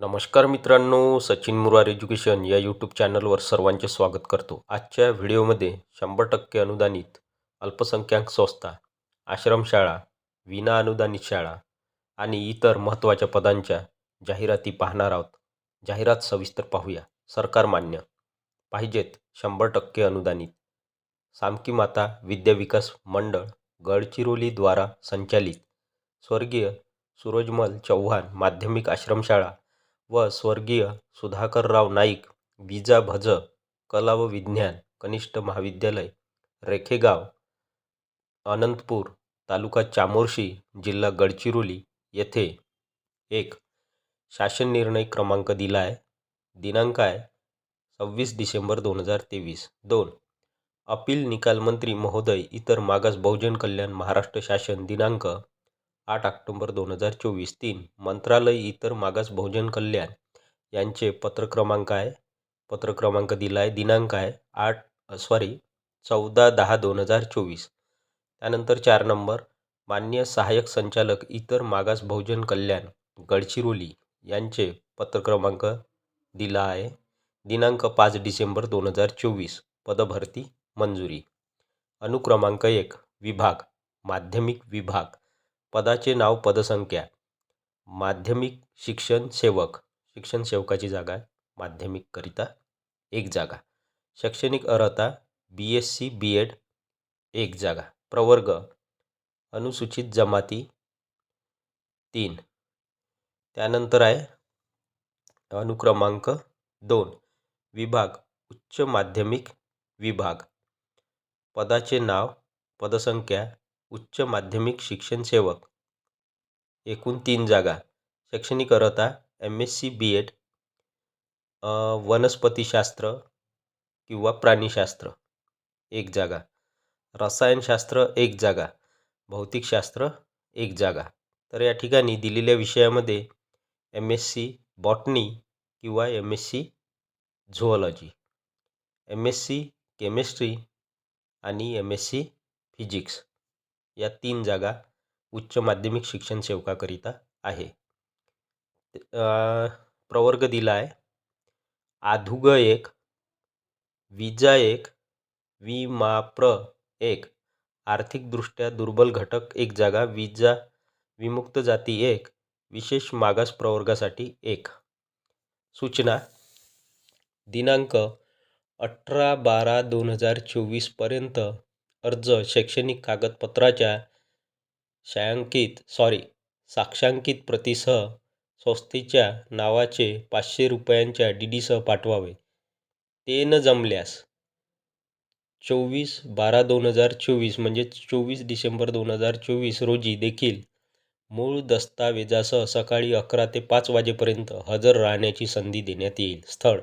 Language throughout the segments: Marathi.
नमस्कार मित्रांनो सचिन मुरार एज्युकेशन या यूट्यूब चॅनलवर सर्वांचे स्वागत करतो. आजच्या व्हिडिओमध्ये शंभर टक्के अनुदानित अल्पसंख्याक संस्था आश्रमशाळा विना अनुदानित शाळा आणि इतर महत्त्वाच्या पदांच्या जाहिराती पाहणार आहोत. जाहिरात सविस्तर पाहूया. सरकार मान्य. पाहिजेत शंभर टक्के अनुदानित. सामकी माता विद्याविकास मंडळ गडचिरोलीद्वारा संचालित स्वर्गीय सूरजमल चव्हाण माध्यमिक आश्रमशाळा व स्वर्गीय सुधाकरराव नाईक विजा भज कला व विज्ञान कनिष्ठ महाविद्यालय रेखेगाव अनंतपूर तालुका चामोर्शी जिल्हा गडचिरोली येथे एक शासन निर्णय क्रमांक दिला आहे दिनांक आहे सव्वीस डिसेंबर दोन हजार तेवीस. दोन. अपील निकाल मंत्री महोदय इतर मागास बहुजन कल्याण महाराष्ट्र शासन दिनांक आठ ऑक्टोबर दोन हजार चोवीस. तीन मंत्रालय इतर मागास बहुजन कल्याण यांचे पत्र क्रमांक आहे. पत्र क्रमांक दिला आहे दिनांक आहे आठ सॉरी चौदा दहा दोन हजार चोवीस. त्यानंतर चार नंबर मान्य सहाय्यक संचालक इतर मागास बहुजन कल्याण गडचिरोली यांचे पत्र क्रमांक दिला आहे. दिनांक पाच डिसेंबर दोन हजार चोवीस पदभरती मंजुरी. अनुक्रमांक एक विभाग माध्यमिक विभाग. पदाचे नाव पदसंख्या. माध्यमिक शिक्षण सेवक. शिक्षण सेवकाची जागा आहे माध्यमिककरिता एक जागा. शैक्षणिक अर्हता B S C B Ed एक जागा. प्रवर्ग अनुसूचित जमाती तीन. त्यानंतर आहे अनुक्रमांक दोन. विभाग उच्च माध्यमिक विभाग. पदाचे नाव पदसंख्या उच्च माध्यमिक शिक्षण सेवक. एकूण तीन जागा. शैक्षणिक अर्हता M S C B Ed वनस्पतीशास्त्र किंवा प्राणीशास्त्र एक जागा. रसायनशास्त्र एक जागा. भौतिकशास्त्र एक जागा. तर या ठिकाणी दिलेल्या विषयामध्ये एम एस सी बॉटनी किंवा M S C zoology M S C chemistry आणि एम एस सी फिजिक्स. या तीन जागा उच्च माध्यमिक शिक्षण सेवकाकरिता आहे. प्रवर्ग दिला आहे. आधुग एक विजा एक विमाप्र एक आर्थिकदृष्ट्या दुर्बल घटक एक जागा विजा विमुक्त जाती एक विशेष मागास प्रवर्गासाठी एक. सूचना दिनांक अठरा बारा दोन हजार चोवीसपर्यंत अर्ज शैक्षणिक कागदपत्राच्या छायांकित सॉरी साक्षांकित प्रतीसह संस्थेच्या नावाचे पाचशे रुपयांच्या डी डीसह पाठवावे. ते न जमल्यास चोवीस बारा दोन हजार चोवीस म्हणजे चोवीस डिसेंबर दोन हजार चोवीस रोजी देखील मूळ दस्तावेजासह सकाळी अकरा ते पाच वाजेपर्यंत हजर राहण्याची संधी देण्यात येईल. स्थळ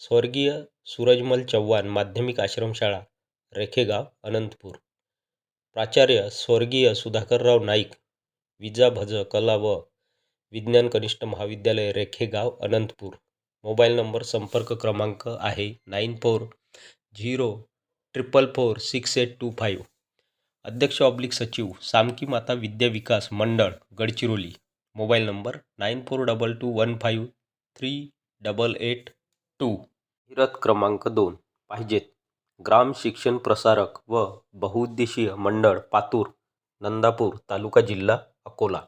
स्वर्गीय सूरजमल चव्हाण माध्यमिक आश्रमशाळा रेखेगाव अनंतपूर. प्राचार्य स्वर्गीय सुधाकरराव नाईक विजा भज कला व विज्ञान कनिष्ठ महाविद्यालय रेखेगाव अनंतपूर. मोबाईल नंबर संपर्क क्रमांक आहे nine four zero triple four six eight two five. अध्यक्ष ऑब्लिक सचिव सामकी माता विद्या विकास मंडळ Gadchiroli. Mobile number nine four double two one five three double eight two. विरत क्रमांक दोन. पाहिजेत. ग्राम शिक्षण प्रसारक व बहुउद्देशीय मंडळ पातूर नंदापूर तालुका जिल्हा अकोला.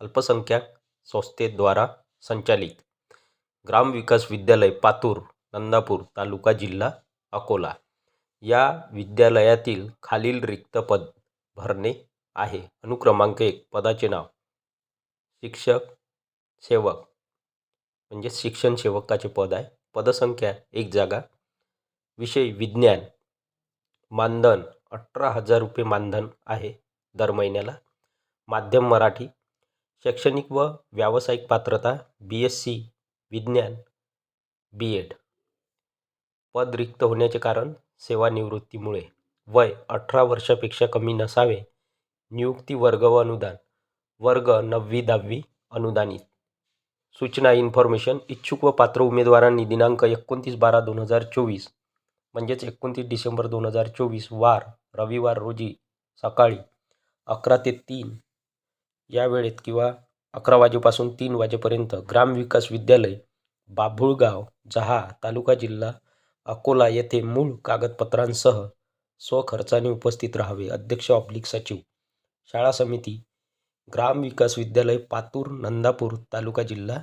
अल्पसंख्याक संस्थेद्वारा संचालित. ग्राम विकास विद्यालय पातूर नंदापूर तालुका जिल्हा अकोला. या विद्यालयातील खालील रिक्त पद भरणे आहे. अनुक्रमांक एक पदाचे नाव. शिक्षक सेवक. म्हणजे शिक्षण सेवकाचे पद आहे. पदसंख्या एक जागा विषय विज्ञान. मानधन अठरा हजार रुपये मानधन आहे दर महिन्याला. माध्यम मराठी शैक्षणिक व व्यावसायिक पात्रता बी एस सी विज्ञान बी एड पद रिक्त होण्याचे कारण सेवानिवृत्तीमुळे. वय अठरा वर्षापेक्षा कमी नसावे. नियुक्ती वर्ग व अनुदान. वर्ग नववी दहावी अनुदानित. सूचना इन्फॉर्मेशन इच्छुक व पात्र उमेदवारांनी दिनांक एकोणतीस बारा दोन हजार चोवीस. म्हणजेच एकोणतीस डिसेंबर दोन हजार चोवीस वार रविवार रोजी सकाळी अकरा ते तीन या वेळेत किंवा अकरा वाजेपासून तीन वाजेपर्यंत ग्रामविकास विद्यालय बाभुळगाव जहा तालुका जिल्हा अकोला येथे मूळ कागदपत्रांसह स्वखर्चाने उपस्थित राहावे. अध्यक्ष ऑब्लिक सचिव शाळा समिती ग्रामविकास विद्यालय पातूर नंदापूर तालुका जिल्हा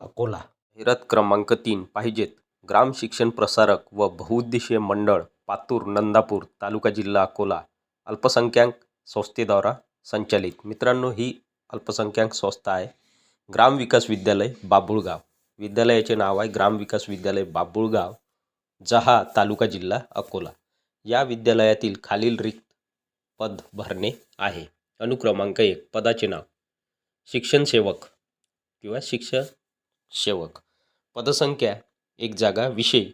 अकोला. जाहिरात क्रमांक तीन पाहिजेत. ग्राम शिक्षण प्रसारक व बहुउद्देशीय मंडळ पातूर नंदापूर तालुका जिल्हा अकोला अल्पसंख्याक संस्थेद्वारा संचालित. मित्रांनो ही अल्पसंख्याक संस्था आहे. ग्राम विकास विद्यालय बाबुळगाव. विद्यालयाचे नाव आहे ग्राम विकास विद्यालय बाबुळगाव जहा तालुका जिल्हा अकोला. या विद्यालयातील खालील रिक्त पद भरणे आहे. अनुक्रमांक एक पदाचे नाव. शिक्षण सेवक किंवा शिक्षण सेवक. पदसंख्या एक जागा विषय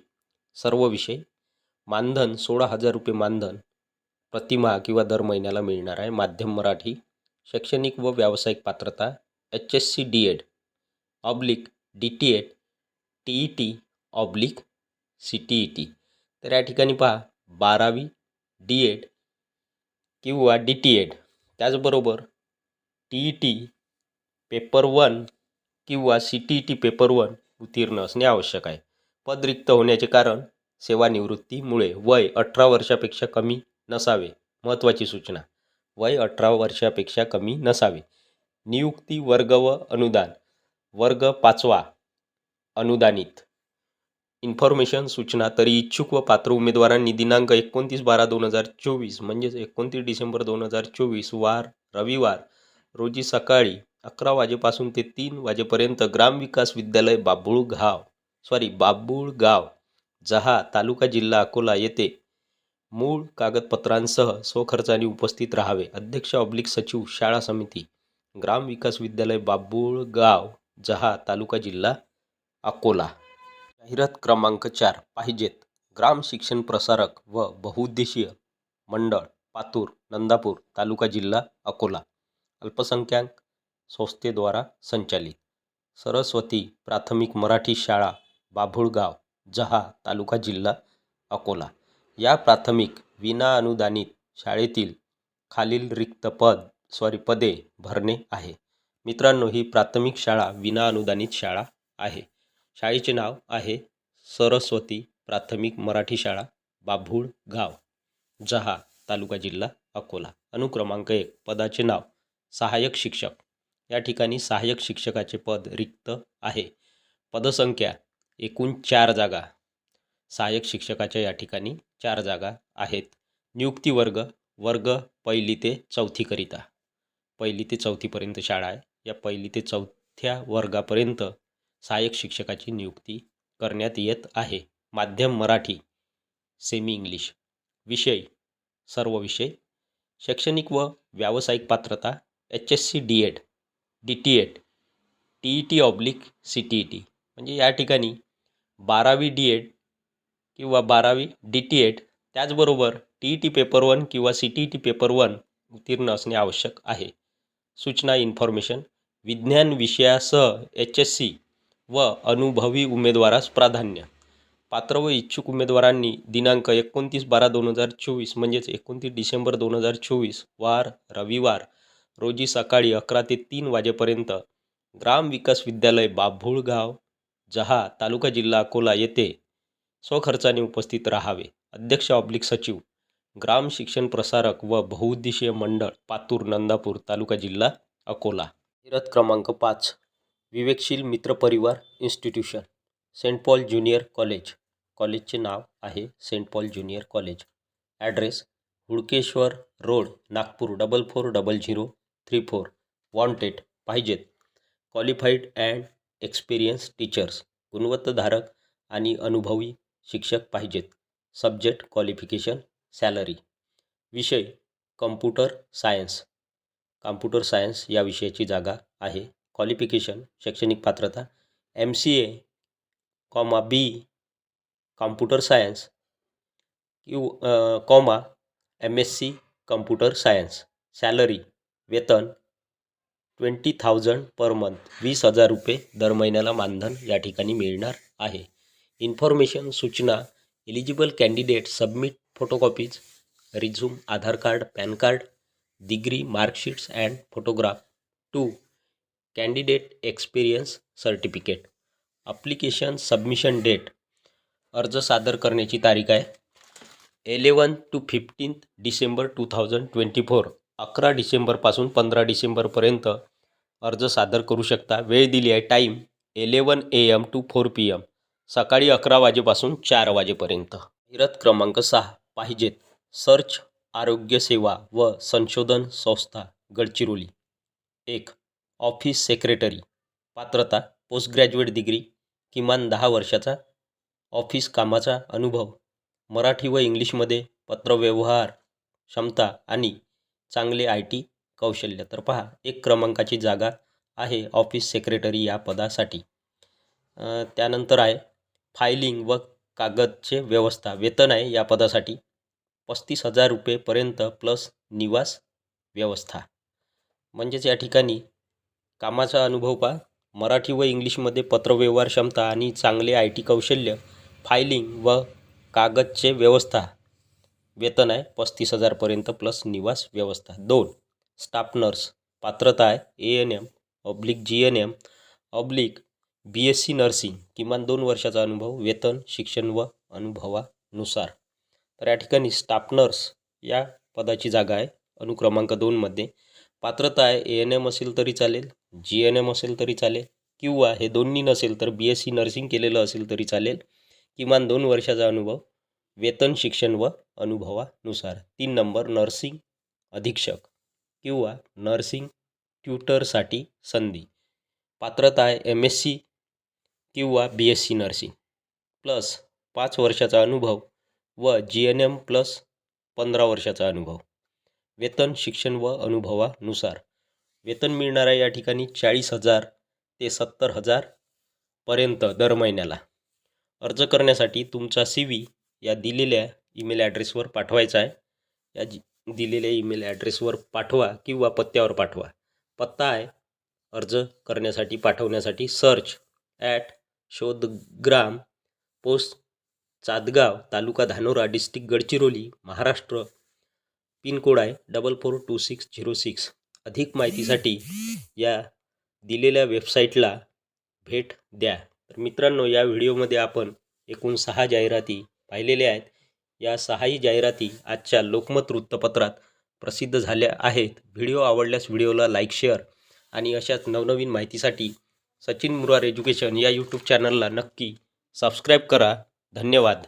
सर्व विषय. मानधन सोळा हजार रुपये मानधन. प्रतिमाह किंवा दर महिन्याला मिळणार आहे. माध्यम मराठी शैक्षणिक व व्यावसायिक पात्रता H S C D Ed. Oblique D T Ed T E T oblique C T E T तर या ठिकाणी पहा बारावी डी एड किंवा डी टी एड त्याचबरोबर T E T paper one किंवा C T E T paper one उत्तीर्ण असणे आवश्यक आहे. पद रिक्त होण्याचे कारण सेवानिवृत्तीमुळे वय अठरा वर्षापेक्षा कमी नसावे महत्त्वाची सूचना. वय अठरा वर्षापेक्षा कमी नसावे. नियुक्ती वर्ग व अनुदान. वर्ग पाचवा. अनुदानित. इन्फॉर्मेशन सूचना तरी इच्छुक व पात्र उमेदवारांनी दिनांक एकोणतीस बारा दोन हजार चोवीस म्हणजेच एकोणतीस डिसेंबर दोन हजार चोवीस वार रविवार रोजी सकाळी अकरा वाजेपासून ते तीन वाजेपर्यंत ग्रामविकास विद्यालय बाबुळगाव सॉरी बाबुळगाव जहा तालुका जिल्हा अकोला येथे मूळ कागदपत्रांसह स्वखर्चाने उपस्थित राहावे. अध्यक्ष ऑब्लिक सचिव शाळा समिती ग्राम विकास विद्यालय बाबुळगाव जहा तालुका जिल्हा अकोला. जाहिरात क्रमांक चार पाहिजेत. ग्राम शिक्षण प्रसारक व बहुउद्देशीय मंडळ पातूर नंदापूर तालुका जिल्हा अकोला. अल्पसंख्याक संस्थेद्वारा संचालित. सरस्वती प्राथमिक मराठी शाळा बाभुळगाव जहा तालुका जिल्हा अकोला. या प्राथमिक विना अनुदानित शाळेतील खालील रिक्त पद सॉरी पदे भरणे आहे. मित्रांनो ही प्राथमिक शाळा विना अनुदानित शाळा आहे. शाळेचे नाव आहे सरस्वती प्राथमिक मराठी शाळा बाभूळ गाव जहा तालुका जिल्हा अकोला. अनुक्रमांक एक पदाचे नाव सहाय्यक शिक्षक. या ठिकाणी सहाय्यक शिक्षकाचे पद रिक्त आहे. पदसंख्या एकूण चार जागा. सहाय्यक शिक्षकाच्या या ठिकाणी चार जागा आहेत. नियुक्ती वर्ग वर्ग पहिली ते चौथीकरिता पहिली ते चौथीपर्यंत शाळा आहे. या पहिली ते चौथ्या वर्गापर्यंत सहाय्यक शिक्षकाची नियुक्ती करण्यात येत आहे. माध्यम मराठी सेमी इंग्लिश विषय सर्व विषय. शैक्षणिक व व्यावसायिक पात्रता H S C D Ed D T Ed T E T oblique C T E T म्हणजे या ठिकाणी बारावी डी एड किंवा बारावी डी टी एड त्याचबरोबर T E T paper one किंवा C T E T paper one उत्तीर्ण असणे आवश्यक आहे. सूचना इन्फॉर्मेशन विज्ञान विषयासह एच एस सी व अनुभवी उमेदवारास प्राधान्य. पात्र व इच्छुक उमेदवारांनी दिनांक एकोणतीस बारा दोन हजार चोवीस म्हणजेच एकोणतीस डिसेंबर दोन हजार चोवीस वार रविवार रोजी सकाळी अकरा ते तीन वाजेपर्यंत ग्राम विकास विद्यालय बाभुळगाव जहा तालुका जिल्हा अकोला येथे स्वखर्चाने उपस्थित राहावे. अध्यक्ष ऑब्लिक सचिव ग्राम शिक्षण प्रसारक व बहुउद्देशीय मंडळ पातूर नंदापूर तालुका जिल्हा अकोला. जाहिरात क्रमांक पाच विवेकशील मित्र परिवार institution Saint Paul junior college. कॉलेजचे नाव आहे Saint Paul junior college. Address Hudkeshwar road Nagpur double four double zero three four. Wanted पाहिजेत. क्वालिफाईड अँड एक्सपिरियन्स टीचर्स गुणवत्ताधारक आणि अनुभवी शिक्षक पाहिजेत. सब्जेक्ट क्वालिफिकेशन सॅलरी विषय कम्प्युटर सायन्स कॉम्प्युटर सायन्स या विषयाची जागा आहे. क्वालिफिकेशन शैक्षणिक पात्रता. M C A comma B computer science किंव comma M S C computer science salary वेतन ट्वेंटी थाउजंड पर मंथ वीस हजार रुपये दर महिन्याला मानधन या ठिकाणी मिळणार आहे. इन्फॉर्मेशन सूचना eligible candidate submit photocopies resume Aadhaar card PAN card degree marksheets and photograph to candidate experience certificate application submission date अर्ज सादर करण्याची तारीख आहे. Eleven to fifteenth December two thousand twenty four अकरा डिसेंबरपासून पंधरा डिसेंबरपर्यंत अर्ज सादर करू शकता. वेळ दिली आहे. Time eleven A M to four P M सकाळी अकरा वाजेपासून चार वाजेपर्यंत. इरत क्रमांक सहा. पाहिजेत. सर्च आरोग्य सेवा व संशोधन संस्था गडचिरोली. एक. Office secretary. पात्रता पोस्ट ग्रॅज्युएट डिग्री किमान दहा वर्षाचा ऑफिस कामाचा अनुभव. मराठी व इंग्लिशमध्ये पत्रव्यवहार क्षमता आणि चांगले आय टी कौशल्य. तर पहा एक क्रमांकाची जागा आहे ऑफिस सेक्रेटरी या पदासाठी. त्यानंतर आहे फायलिंग व कागदचे व्यवस्था. वेतन आहे या पदासाठी. पस्तीस हजार रुपयेपर्यंत प्लस निवास व्यवस्था. म्हणजेच या ठिकाणी कामाचा अनुभव पहा. मराठी व इंग्लिशमध्ये पत्रव्यवहार क्षमता आणि चांगले आय टी कौशल्य फायलिंग व कागदचे व्यवस्था. वेतन आहे पस्तीस हजारपर्यंत प्लस निवास व्यवस्था. दोन स्टाफ नर्स पात्रता आहे A N M oblique G N M oblique B S C nursing किमान दोन वर्षाचा अनुभव वेतन शिक्षण व अनुभवानुसार. तर या ठिकाणी स्टाफ नर्स या पदाची जागा आहे अनुक्रमांक दोनमध्ये पात्रता आहे ए एन एम असेल तरी चालेल जी एन एम असेल तरी चालेल किंवा हे दोन्ही नसेल तर बी एस सी नर्सिंग केलेलं असेल तरी चालेल किमान दोन वर्षाचा अनुभव वेतन शिक्षण व अनुभवानुसार तीन नंबर नर्सिंग अधीक्षक किंवा नर्सिंग ट्युटरसाठी संधी. पात्रता आहे एम एस सी किंवा B S C nursing. Plus पाच वर्षाचा अनुभव व जी एन एम प्लस पंधरा वर्षाचा अनुभव. वेतन शिक्षण व अनुभवानुसार वेतन मिळणार आहे या ठिकाणी चाळीस हजार ते सत्तर हजारपर्यंत दर महिन्याला. अर्ज करण्यासाठी तुमचा सी व्ही या दिलेल्या ईमेल ॲड्रेसवर पाठवायचा आहे. या जी दिलेल्या ईमेल ॲड्रेसवर पाठवा किंवा पत्त्यावर पाठवा. पत्ता आहे. अर्ज करण्यासाठी पाठवण्यासाठी search at Shodhgram post Chadgaon taluka Dhanora district Gadchiroli Maharashtra. Pincode आहे double four two six zero six अधिक माहितीसाठी या दिलेल्या वेबसाईटला भेट द्या. तर मित्रांनो या व्हिडिओमध्ये आपण एकूण सहा जाहिराती पाहिलेल्या आहेत. या सहाही जाहिराती आजच्या लोकमत वृत्तपत्रात प्रसिद्ध झाल्या आहेत. व्हिडिओ आवडल्यास व्हिडिओला लाईक शेअर आणि अशाच नवनवीन माहितीसाठी सचिन मुरार एज्युकेशन या यूट्यूब चॅनलला नक्की सबस्क्राईब करा. धन्यवाद.